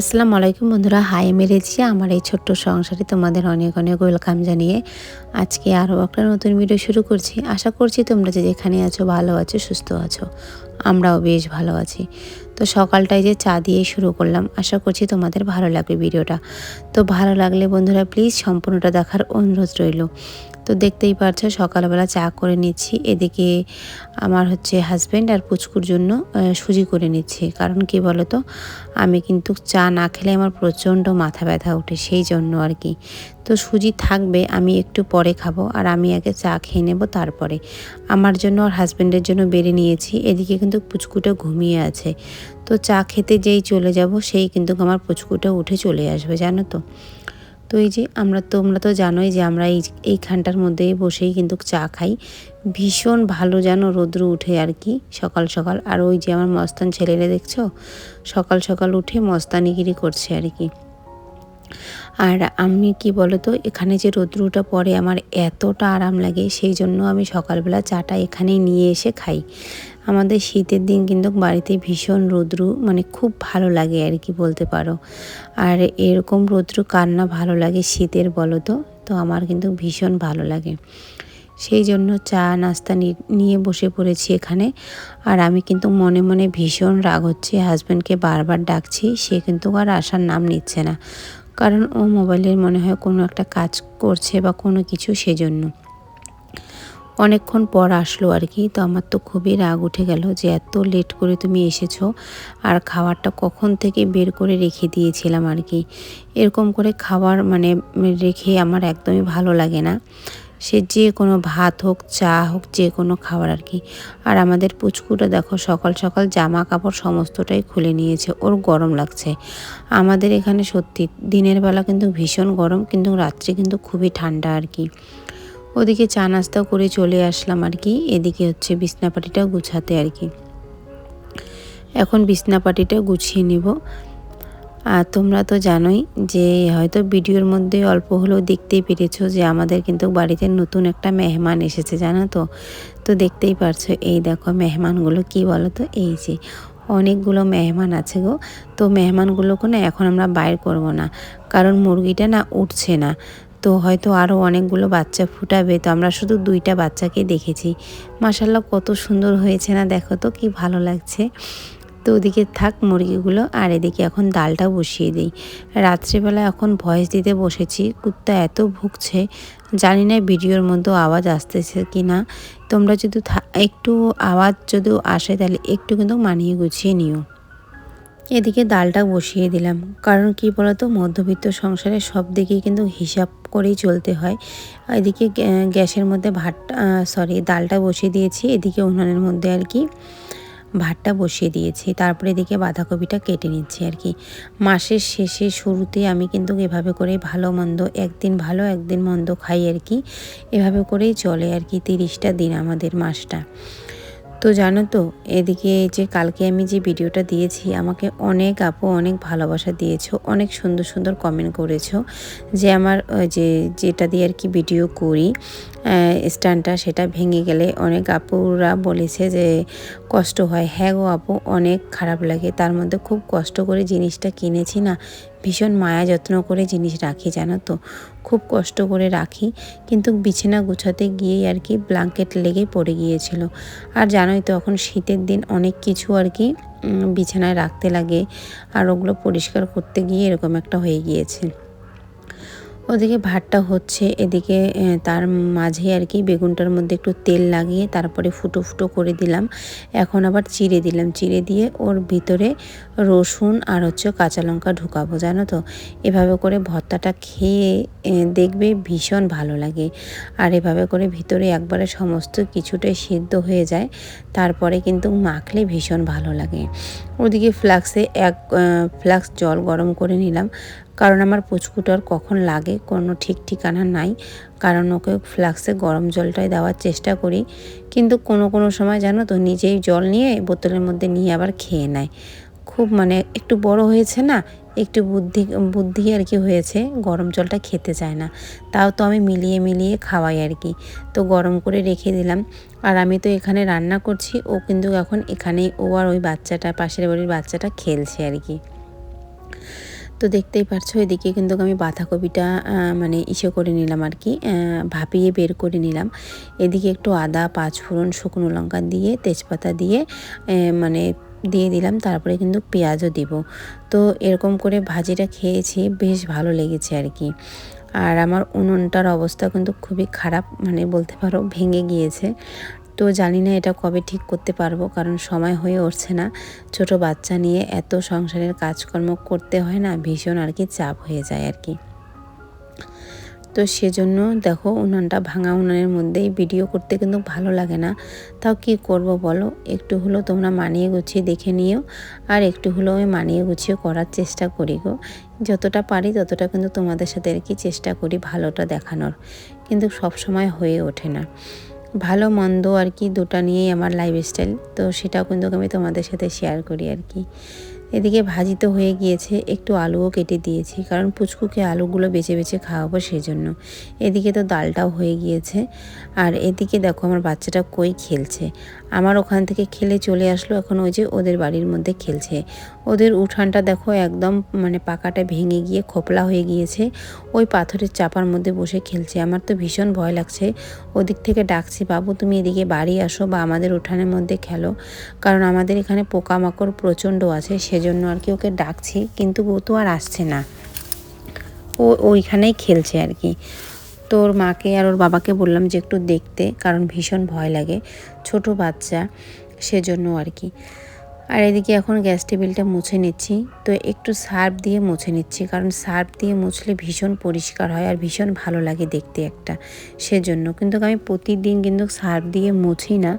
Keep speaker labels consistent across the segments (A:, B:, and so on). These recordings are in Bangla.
A: আসসালামু আলাইকুম বন্ধুরা, হাই মেরেছি আমার এই ছোট্ট সংসারে তোমাদের অনেক অনেক ওয়েলকাম জানিয়ে আজকে আরও একটা নতুন ভিডিও শুরু করছি। আশা করছি তোমরা যে যেখানে আছো, ভালো আছো, সুস্থ আছো। আমরাও বেশ ভালো আছি। তো সকালটায় যে চা দিয়ে শুরু করলাম। আশা করছি তোমাদের ভালো লাগবে ভিডিওটা। তো ভালো লাগলে বন্ধুরা প্লিজ সম্পূর্ণটা দেখার অনুরোধ রইল। তো দেখতেই পারছ সকালবেলা চা করে নিচ্ছি। এদিকে আমার হচ্ছে হাজব্যান্ড আর পুচকুর জন্য সুজি করে নিচ্ছি। কারণ কি বলো তো আমি কিন্তু চা না খেলে আমার প্রচণ্ড মাথা ব্যথা ওঠে, সেই জন্য আর কি। তো সুজি থাকবে, আমি একটু পরে খাব আর আমি আগে চা খেয়ে নেব তারপরে। আমার জন্য আর হাজব্যান্ডের জন্য বেড়ে নিয়েছি, এদিকে কিন্তু পুচকুটা ঘুমিয়ে আছে। তো চা খেতে যেই চলে যাব, সেই কিন্তু আমার পুচকুটা উঠে চলে আসবে, জানো তো। তো এই যে আমরা, তোমরা তো জানোই যে আমরা এই, এইখানটার মধ্যেই বসেই কিন্তু চা খাই। ভীষণ ভালো যেন রৌদ্র উঠে আর কি, সকাল সকাল। আর ওই যে আমার মস্তান ছেলেরা দেখছ? সকাল সকাল উঠে মস্তানিগিরি করছে আর কি। আর আমি কি বলতো, এখানে যে রৌদ্রটা পড়ে আমার এতটা আরাম লাগে, সেই জন্য আমি সকালবেলা চাটা এখানেই নিয়ে এসে খাই। আমাদের শীতের দিন কিন্তু বাড়িতে ভীষণ রৌদ্র মানে খুব ভালো লাগে আর কি বলতে পারো। আর এরকম রৌদ্র কার না ভালো লাগে শীতের বলো তো তো আমার কিন্তু ভীষণ ভালো লাগে। সেই জন্য চা, নাস্তা নিয়ে বসে পড়েছি এখানে। আর আমি কিন্তু মনে মনে ভীষণ রাগ হচ্ছে হাজব্যান্ডকে বারবার ডাকছি, সে কিন্তু আর আসার নাম নিচ্ছে না। কারণ ও মোবাইলের মনে হয় কোনো একটা কাজ করছে বা কোনো কিছু সেজন্য। অনেকক্ষণ পর আসলো আর কি, তো আমার তো খুবই রাগ উঠে গেল যে এত লেট করে তুমি এসেছ আর খাবারটা কখন থেকে বের করে রেখে দিয়েছিলাম আর কি। এরকম করে খাবার মানে রেখে আমার একদমই ভালো লাগে না। সে যে কোনো ভাত হোক, চা হোক, যে কোনো খাবার আর কি। আর আমাদের পুচকুটা দেখো, সকাল সকাল জামা কাপড় সমস্তটাই খুলে নিয়েছে। ওর গরম লাগছে। আমাদের এখানে সত্যি দিনের বেলা কিন্তু ভীষণ গরম, কিন্তু রাত্রে কিন্তু খুবই ঠান্ডা আর কি। ওদিকে চা নাস্তা করে চলে আসলাম আর কি। এদিকে হচ্ছে বিছনাপাটিটা গুছাতে আর কি। এখন বিছনাপাটিটা গুছিয়ে নিব। আর তোমরা তো জানোই যে হয়তো ভিডিওর মধ্যে অল্প হলেও দেখতেই পেরেছ যে আমাদের কিন্তু বাড়িতে নতুন একটা মেহমান এসেছে, জানো তো? তো দেখতেই পারছ, এই দেখো মেহমানগুলো কি বলো তো এই যে অনেকগুলো মেহমান আছে গো। তো মেহমানগুলোকে না এখন আমরা বাইর করব না, কারণ মুরগিটা না উঠছে না। তো হয়তো আরও অনেকগুলো বাচ্চা ফুটাবে, তো আমরা শুধু দুইটা বাচ্চাকে দেখেছি। মাসাল্লাহ কত সুন্দর হয়েছে না দেখো তো, কি ভালো লাগছে। তো ওদিকে থাক মুরগিগুলো, আর এদিকে এখন ডালটা বসিয়ে দিই। রাত্রিবেলা এখন ভয়েস দিতে বসেছি, কুত্তা এত ভুগছে, জানি না ভিডিওর মধ্যে আওয়াজ আসতেছে কি না তোমরা যদি একটু আওয়াজ যদি আসে তাহলে একটু কিন্তু মানিয়ে গুছিয়ে নিও। এদিকে ডালটা বসিয়ে দিলাম, কারণ কি বলতো, মধ্যবিত্ত সংসারে সব দিকেই কিন্তু হিসাব করেই চলতে হয়। এদিকে গ্যাসের মধ্যে ভাতটা সরি ডালটা বসিয়ে দিয়েছি, এদিকে উনুনের মধ্যে আর কি। ভাতটা বসিয়ে দিয়েছি, তারপরে এদিকে বাঁধাকপিটা কেটে নিচ্ছি আর কি। মাসের শেষে শুরুতে আমি কিন্তু এভাবে করে ভালো মন্দ, একদিন ভালো, একদিন মন্দ খাই আর কি। এভাবে করেই চলে আর কি তিরিশটা দিন আমাদের মাসটা। তো জানো তো, এদিকে যে কালকে আমি যে ভিডিওটা দিয়েছি, আমাকে অনেক আপু অনেক ভালোবাসা দিয়েছ, অনেক সুন্দর সুন্দর কমেন্ট করেছ যে আমার যে যেটা দিয়ে আর কি ভিডিও করি স্ট্যান্ডটা সেটা ভেঙে গেলে অনেক আপুরা বলেছে যে কষ্ট হয়। হ্যাঁ গো আপু, অনেক খারাপ লাগে। তার মধ্যে খুব কষ্ট করে জিনিসটা কিনেছি না ভীষণ মায়া যত্ন করে জিনিস রাখি, জানো তো। খুব কষ্ট করে রাখি, কিন্তু বিছানা গুছাতে গিয়েই আর কি ব্ল্যাঙ্কেট লেগে পড়ে গিয়েছিল। আর জানোই তো, এখন শীতের দিন অনেক কিছু আর কি বিছানায় রাখতে লাগে। আর ওগুলো পরিষ্কার করতে গিয়ে এরকম একটা হয়ে গিয়েছে। ওদিকে ভাতটা হচ্ছে, এদিকে তার মাঝে আর কি বেগুনটার মধ্যে একটু তেল লাগিয়ে তারপরে ফুটো ফুটো করে দিলাম। এখন আবার চিড়ে দিলাম। চিড়ে দিয়ে ওর ভিতরে রসুন আর হচ্ছে কাঁচা লঙ্কা ঢুকাবো, জানো তো? এভাবে করে ভর্তাটা খেয়ে দেখবে ভীষণ ভালো লাগে। আর এভাবে করে ভিতরে একবারে সমস্ত কিছুটাই সিদ্ধ হয়ে যায়। তারপরে কিন্তু মাখলে ভীষণ ভালো লাগে। ওদিকে ফ্লাক্সে এক ফ্লাক্স জল গরম করে নিলাম। কারণ আমার পুচকুটার কখন লাগে, কোনো ঠিক ঠিকানা নাই, কারণ ওকে ফ্লাক্সে গরম জলটাই দেওয়ার চেষ্টা করি। কিন্তু কোনো কোনো সময় জানো তো, নিজেই জল নিয়ে বোতলের মধ্যে নিয়ে আবার খেয়ে নেয়। খুব মানে একটু বড় হয়েছে না, একটু বুদ্ধি বুদ্ধি আর কি হয়েছে, গরম জলটা খেতে চায় না। তাও তো আমি মিলিয়ে মিলিয়ে খাওয়াই আর কি। তো গরম করে রেখে দিলাম। আর আমি তো এখানে রান্না করছি, ও কিন্তু এখন এখানেই, ও আর ওই বাচ্চাটা, পাশের বাড়ির বাচ্চাটা খেলছে আর কি। তো দেখতেই পারছ, এদিকে কিন্তু আমি বাঁধাকপিটা মানে ইসে করে নিলাম আর কি ভাপিয়ে বের করে নিলাম। এদিকে একটু আদা, পাঁচফোড়ন, শুকনো লঙ্কা দিয়ে, তেজপাতা দিয়ে মানে দিয়ে দিলাম, তারপরে কিন্তু পেঁয়াজও দিব। তো এরকম করে ভাজিটা খেয়েছি, বেশ ভালো লেগেছে আর কি। আর আমার উনুনটার অবস্থা কিন্তু খুবই খারাপ মানে বলতে পারো ভেঙে গিয়েছে। তো জানি না এটা কবে ঠিক করতে পারব, কারণ সময় হয়ে উঠছে না। ছোট বাচ্চা নিয়ে এত সংসারের কাজকর্ম করতে হয় না, ভীষণ আর কি চাপ হয়ে যায় আর কি। তো সেজন্য দেখো, উনানটা ভাঙা উনানের মধ্যেই ভিডিও করতে কিন্তু ভালো লাগে না। তাও কি করব বলো? একটু হলো তোমরা মানিয়ে গুছিয়ে দেখে নিও, আর একটু হলেও আমি মানিয়ে গুছিয়ে করার চেষ্টা করি গো। যতটা পারি ততটা কিন্তু তোমাদের সাথে আর কি চেষ্টা করি ভালোটা দেখানোর। কিন্তু সব সময় হয়ে ওঠে না। ভালো, মন্দ আর কি দুটা নিয়েই আমার লাইফস্টাইল তো সেটাও কিন্তু আমি তোমাদের সাথে শেয়ার করি আর কি। এদিকে ভাজি তো হয়ে গিয়েছে, একটু আলুও কেটে দিয়েছি, কারণ পুচকুকে আলুগুলো বেছে বেছে খাওয়াবো সেই জন্য এদিকে তো ডালটাও হয়ে গিয়েছে, আর এদিকে দেখো আমার বাচ্চাটা কই খেলছে। আমার ওখান থেকে খেলে চলে আসলো, এখন ওই যে ওদের বাড়ির মধ্যে খেলছে। ওদের উঠানটা দেখো একদম মানে পাকাটা ভেঙে গিয়ে খোপলা হয়ে গিয়েছে, ওই পাথরের চাপার মধ্যে বসে খেলছে। আমার তো ভীষণ ভয় লাগছে, ওদিক থেকে ডাকছি, বাবু, তুমি এদিকে বাড়ি আসো বা আমাদের উঠানের মধ্যে খেলো। কারণ আমাদের এখানে পোকামাকড় প্রচণ্ড আছে সেজন্য আর কি ওকে ডাকছি, কিন্তু ও তো আর আসছে না। ও ওইখানেই খেলছে আর কি। তো ওর মাকে আর ওর বাবাকে বললাম যে একটু দেখতে, কারণ ভীষণ ভয় লাগে। ছোট বাচ্চা, সেজন্য আর কি। আর এদিকে এখন গ্যাস টেবিলটা মুছে নিচ্ছি। তো একটু সার্ফ দিয়ে মুছে নিচ্ছি, কারণ সার্ফ দিয়ে মুছলে ভীষণ পরিষ্কার হয় আর ভীষণ ভালো লাগে দেখতে একটা। সেজন্য কিন্তু আমি প্রতিদিন কিন্তু সার্ফ দিয়ে মুছি না।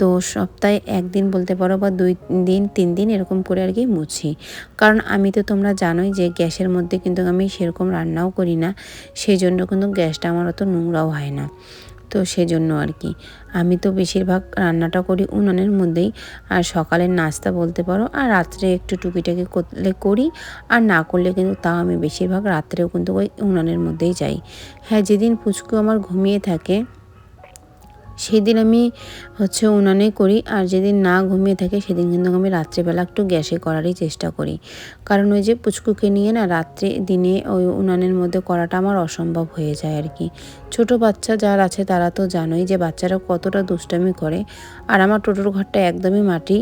A: তো সপ্তাহে একদিন বলতে পারো বা দুই দিন, তিন দিন এরকম করে আর কি মুছি। কারণ আমি তো তোমরা জানোই যে গ্যাসের মধ্যে কিন্তু আমি সেরকম রান্নাও করি না সেই জন্য কিন্তু গ্যাসটা আমার অত নোংরাও হয় না। তো সেজন্য আর কি। আমি তো বেশিরভাগ রান্নাটা করি উনানের মধ্যেই। আর সকালের নাস্তা বলতে পারো, আর রাত্রে একটু টুকিটাকি করলে করি, আর না করলে কিন্তু তাও আমি বেশিরভাগ রাত্রেও কিন্তু ওই উনানের মধ্যেই যাই। হ্যাঁ যেদিন পুচকু আমার ঘুমিয়ে থাকে সেই দিন আমি হচ্ছে উনানে করি, আর যেদিন না ঘুমিয়ে থাকে সেদিন কিন্তু আমি রাত্রেবেলা একটু গ্যাসে করারই চেষ্টা করি। কারণ ওই যে পুচকুকে নিয়ে না রাত্রে দিনে ওই উনানের মধ্যে করাটা আমার অসম্ভব হয়ে যায় আর কি। ছোট বাচ্চা যার আছে তারা তো জানোই যে বাচ্চারা কতটা দুষ্টামি করে, আর আমার টোটোর ঘরটা একদমই মাটি,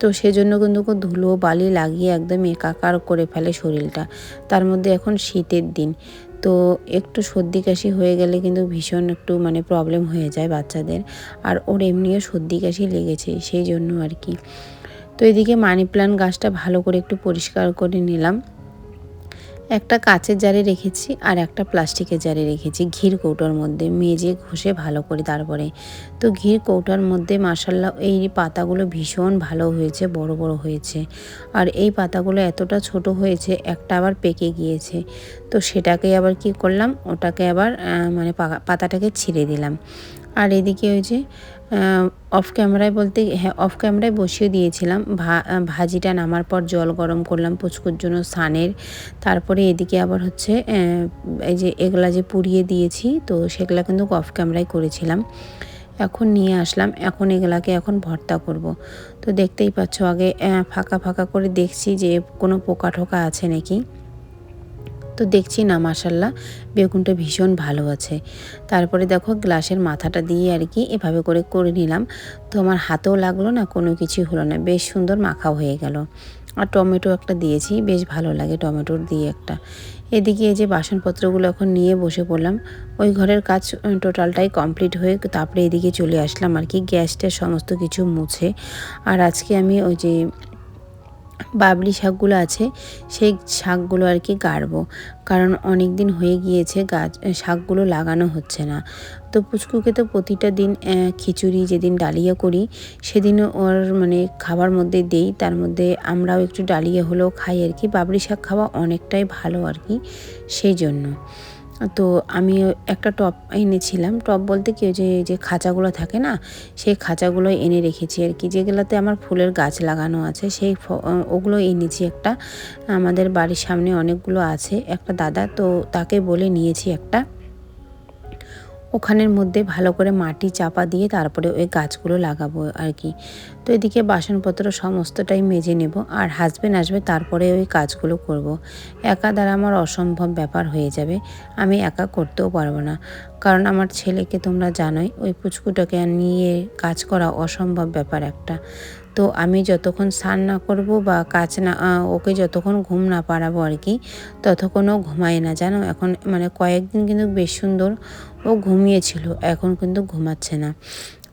A: তো সেজন্য কিন্তু ধুলো বালি লাগিয়ে একদম একাকার করে ফেলে শরীরটা। তার মধ্যে এখন শীতের দিন তো একটু সর্দি কাশি হয়ে গেলে কিন্তু ভীষণ একটু মানে প্রবলেম হয়ে যায় বাচ্চাদের। আর ওর এমনিও সর্দি কাশি লেগেছে, সেই জন্য আর কি। তো এদিকে মানি প্লান্ট গাছটা ভালো করে একটু পরিষ্কার করে নিলাম। একটা কাচের জারে রেখেছি আর একটা প্লাস্টিকের জারে রেখেছি ঘির কৌটোর মধ্যে মেজে ঘষে ভালো করে তারপরে। তো ঘির কৌটার মধ্যে মাসাল্লাহ এই পাতাগুলো ভীষণ ভালো হয়েছে, বড় বড় হয়েছে। আর এই পাতাগুলো এতটা ছোট হয়েছে, একটা আবার পেকে গিয়েছে। তো সেটাকে আবার কি করলাম, ওটাকে আবার মানে পাতাটাকে ছিঁড়ে দিলাম। আর এদিকে ওই যে অফ ক্যামেরায় বলতে হ্যাঁ অফ ক্যামেরায় বসিয়ে দিয়েছিলাম। ভা ভাজিটা নামার পর জল গরম করলাম পুচকুর জন্য সানের তারপরে এদিকে আবার হচ্ছে এই যে এগুলা যে পুড়িয়ে দিয়েছি, তো সেগুলা কিন্তু অফ ক্যামেরায় করেছিলাম। এখন নিয়ে আসলাম, এখন এগুলাকে এখন ভর্তা করব। তো দেখতেই পাচ্ছ, আগে ফাঁকা ফাঁকা করে দেখছি যে কোনো পোকা ঠোকা আছে নাকি। তো দেখছি না মাসাল্লাহ বেগুনটা ভীষণ ভালো আছে। তারপরে দেখো, গ্লাসের মাথাটা দিয়ে আর কি এভাবে করে করে নিলাম। তো আমার হাতেও লাগল না, কোনো কিছু হলো না। বেশ সুন্দর মাখা হয়ে গেল। আর টমেটো একটা দিয়েছি, বেশ ভালো লাগে টমেটোর দিয়ে একটা। এদিকে এই যে বাসনপত্রগুলো এখন নিয়ে বসে পড়লাম, ওই ঘরের কাজ টোটালটাই কমপ্লিট হয়ে তারপরে এদিকে চলে আসলাম আর কি, গ্যাসটা সমস্ত কিছু মুছে। আর আজকে আমি ওই যে বাবলি শাকগুলো আছে, সেই শাকগুলো আর কি গাড়বো। কারণ অনেক দিন হয়ে গিয়েছে গাছ শাকগুলো লাগানো হচ্ছে না। তো পুচকুকে তো প্রতিটা দিন খিচুড়ি, যেদিন ডালিয়া করি সেদিন ওর মানে খাবার মধ্যে দেই, তার মধ্যে আমরাও একটু ডালিয়া হলেও খাই আর কি। বাবরি শাক খাওয়া অনেকটাই ভালো আর কি, সেই জন্য। তো আমি একটা টপ এনেছিলাম। টপ বলতে কি যে যে খাঁচাগুলো থাকে না, সেই খাঁচাগুলো এনে রেখেছি আর কি। যেগুলোতে আমার ফুলের গাছ লাগানো আছে, সেই ওগুলো এনেছি একটা। আমাদের বাড়ির সামনে অনেকগুলো আছে, একটা দাদা, তো তাকে বলে নিয়েছি একটা। ওখানের মধ্যে ভালো করে মাটি চাপা দিয়ে তারপরে ওই গাছগুলো লাগাবো আর কি। তো এদিকে বাসনপত্র সমস্তটাই মেজে নেব আর হাজবেন্ড আসবে তারপরে ওই কাজগুলো করব। একা দ্বারা আমার অসম্ভব ব্যাপার হয়ে যাবে, আমি একা করতেও পারব না। কারণ আমার ছেলেকে তোমরা জানোই, ওই পুচকুটাকে নিয়ে কাজ করা অসম্ভব ব্যাপার একটা। তো আমি যতক্ষণ স্নান না করব বা কাজ না ওকে যতক্ষণ ঘুম না পাড়াবো আর কি, ততক্ষণও ঘুমায় না, জানো এখন মানে কয়েকদিন কিন্তু বেশ সুন্দর ও ঘুমিয়েছিল, এখন কিন্তু ঘুমাচ্ছে না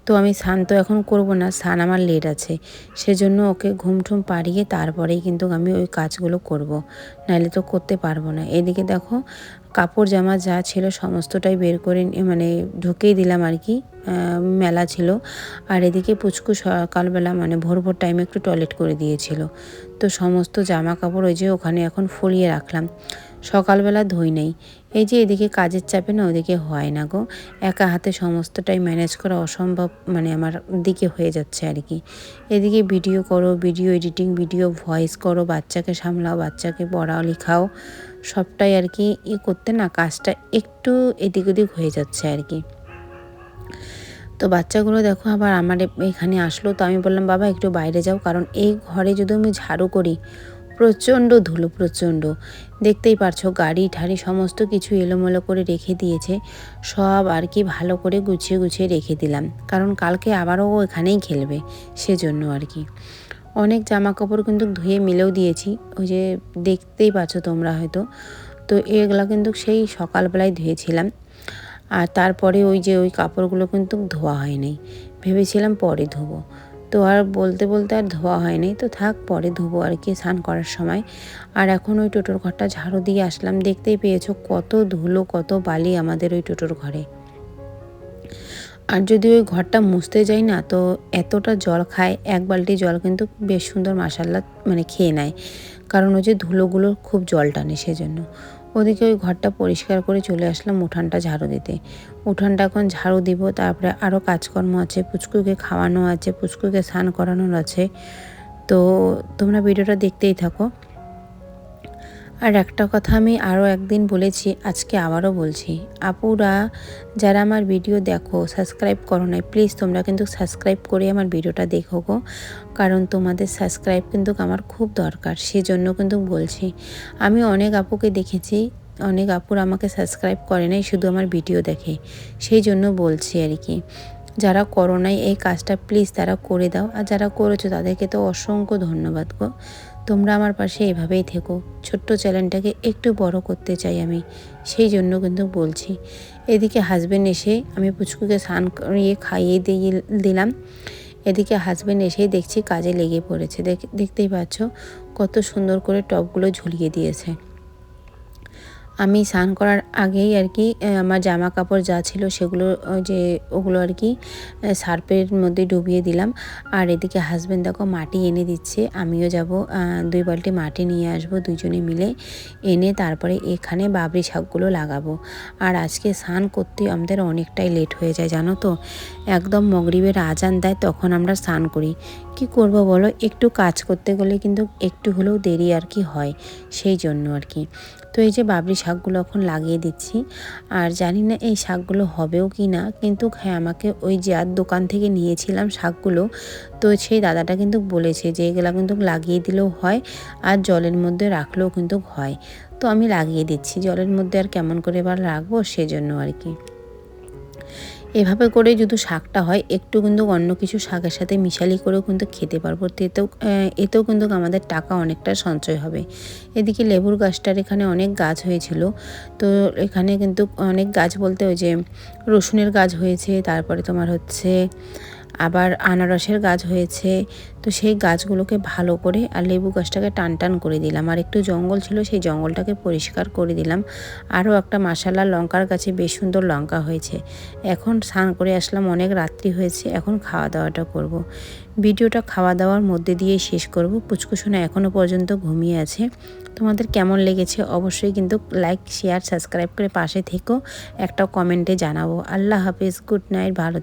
A: তো আমি স্নান তো এখন করব না, স্নান আমার লেট আছে, সেজন্য ওকে ঘুম ঠুম পাড়িয়ে তারপরেই কিন্তু আমি ওই কাজগুলো করব। নাহলে তো করতে পারব না এদিকে দেখো কাপড় জামা যা ছিল সমস্তটাই বের করে মানে ঢুকেই দিলাম আর কি মেলা ছিল। আর এদিকে পুচকু সকালবেলা মানে ভোর ভোর টাইমে একটু টয়লেট করে দিয়েছিল। তো সমস্ত জামা কাপড় ওই যে ওখানে এখন ফুলিয়ে রাখলাম। সকালবেলা ধুই নেই। এই যে এদিকে কাজের চাপে না ওদিকে হয় না গো। একা হাতে সমস্তটাই ম্যানেজ করা অসম্ভব মানে আমার দিকে হয়ে যাচ্ছে আর কি। এদিকে ভিডিও করো ভিডিও এডিটিং ভিডিও ভয়েস করো, বাচ্চাকে সামলাও, বাচ্চাকে পড়াও, লেখাও। সবটাই আর কি ই করতে না, কাজটা একটু এদিক ওদিক হয়ে যাচ্ছে আর কি। তো বাচ্চাগুলো দেখো আবার আমার এখানে আসলো, তো আমি বললাম, বাবা, একটু বাইরে যাও, কারণ এই ঘরে যদি আমি ঝাড়ু করি, প্রচণ্ড ধুলো, প্রচণ্ড। দেখতেই পারছ, গাড়ি ঠাড়ি সমস্ত কিছু এলোমেলো করে রেখে দিয়েছে, সব আর কি ভালো করে গুছিয়ে গুছিয়ে রেখে দিলাম। কারণ কালকে আবারও এখানেই খেলবে, সেজন্য আর কি। অনেক জামা কাপড় কিন্তু ধুয়ে মিলেও দিয়েছি। ওই যে দেখতেই পাচ্ছ তোমরা হয়তো। তো এগুলো কিন্তু সেই সকালবেলায় ধুয়েছিলাম। আর তারপরে ওই যে ওই কাপড়গুলো কিন্তু ধোয়া হয়নি। ভেবেছিলাম পরে ধোবো। তো আর বলতে বলতে আর ধোয়া হয়নি। তো থাক, পরে ধোবো আর কি স্নান করার সময়। আর এখন ওই টোটোর ঘরটা ঝাড়ু দিয়ে আসলাম। দেখতেই পেয়েছ কত ধুলো, কত বালি আমাদের ওই টোটোর ঘরে। আর যদি ওই ঘরটা মুছতে যাই না, তো এতটা জল খায়, এক বালতি জল কিন্তু বেশ সুন্দর মাসাল্লা মানে খেয়ে নেয়। কারণ ওই যে ধুলোগুলো খুব জল টানে সেজন্য। ওদিকে ওই ঘরটা পরিষ্কার করে চলে আসলাম উঠানটা ঝাড়ু দিতে। উঠানটা এখন ঝাড়ু দিব, তারপরে আরও কাজকর্ম আছে, পুচকুকে খাওয়ানো আছে, পুচকুকে স্নান করানোর আছে। তো তোমরা ভিডিওটা দেখতেই থাকো। আর একটা কথা আমি আরও একদিন বলেছি, আজকে আবারও বলছি। আপুরা, যারা আমার ভিডিও দেখো, সাবস্ক্রাইব করো নাই, প্লিজ তোমরা কিন্তু সাবস্ক্রাইব করে আমার ভিডিওটা দেখো গো। কারণ তোমাদের সাবস্ক্রাইব কিন্তু আমার খুব দরকার, সেজন্য কিন্তু বলছি। আমি অনেক আপুকে দেখেছি, অনেক আপুর আমাকে সাবস্ক্রাইব করে নাই, শুধু আমার ভিডিও দেখে। সেই জন্য বলছি আর কি। যারা করো নাই এই কাজটা, প্লিজ তারা করে দাও। আর যারা করেছ তাদেরকে তো অসংখ্য ধন্যবাদ গো। তোমরা আমার পাশে এভাবেই থেকো। ছোট্ট চ্যানেলটাকে একটু বড় করতে চাই আমি। সেই জন্য কিন্তু বলছি, এদিকে হাজব্যান্ড এসে আমি পুচকুকে স্নান করিয়ে খাইয়ে দিয়ে দিলাম। এদিকে হাজব্যান্ড এসেই দেখছি কাজে লেগে পড়েছে। দেখতেই পাচ্ছ কত সুন্দর করে টপগুলো ঝুলিয়ে দিয়েছে। আমি স্নান করার আগেই আর কি আমার জামা কাপড় যা ছিল সেগুলো যে ওগুলো আর কি সার্পের মধ্যে ডুবিয়ে দিলাম। আর এদিকে হাজব্যান্ড দেখো মাটি এনে দিচ্ছে, আমিও যাব দুই বালতি মাটি নিয়ে আসব দুজনে মিলে, এনে তারপরে এখানে বাবরি শাকগুলো লাগাবো। আর আজকে স্নান করতে আমাদের অনেকটাই লেট হয়ে যায়, জানো তো? একদম মগরিবের আজান দেয়, তখন আমরা স্নান করি। কি করব বলো? একটু কাজ করতে গেলে কিন্তু একটু হলেও দেরি আর কি হয়, সেই জন্য আর কি। তো এই যে বাবরি শাকগুলো এখন লাগিয়ে দিচ্ছি। আর জানি না এই শাকগুলো হবেও কি না কিন্তু হ্যাঁ আমাকে ওই যে আর দোকান থেকে নিয়েছিলাম শাকগুলো, তো সেই দাদাটা কিন্তু বলেছে যে এগুলো কিন্তু লাগিয়ে দিলেও হয় আর জলের মধ্যে রাখলেও কিন্তু হয়। তো আমি লাগিয়ে দিচ্ছি, জলের মধ্যে আর কেমন করে এবার রাখব সেজন্য আর কি। এভাবে করে যদি শাকটা হয়, একটু কিন্তু অন্য কিছু শাকের সাথে মিশালি করেও কিন্তু খেতে পারব। এতেও এতেও কিন্তু আমাদের টাকা অনেকটা সঞ্চয় হবে। এদিকে লেবুর গাছটার এখানে অনেক গাছ হয়েছিল। তো এখানে কিন্তু অনেক গাছ বলতে ওই যে রসুনের গাছ হয়েছে, তারপরে তোমার হচ্ছে আবার আনারসের গাছ হয়েছে। তো সেই গাছগুলোকে ভালো করে আর লেবু গাছটাকে টান টান করে দিলাম। আর একটু জঙ্গল ছিল, সেই জঙ্গলটাকে পরিষ্কার করে দিলাম। আরও একটা মাসালা লঙ্কার গাছে বেশ সুন্দর লঙ্কা হয়েছে। এখন স্নান করে আসলাম, অনেক রাত্রি হয়েছে, এখন খাওয়া দাওয়াটা করব। ভিডিওটা খাওয়া দাওয়ার মধ্যে দিয়ে শেষ করব। পুচকুসোনা এখনও পর্যন্ত ঘুমিয়ে আছে। তোমাদের কেমন লেগেছে অবশ্যই কিন্তু লাইক, শেয়ার, সাবস্ক্রাইব করে পাশে থেকেও একটা কমেন্টে জানাব। আল্লাহ হাফিজ, গুড নাইট, ভালো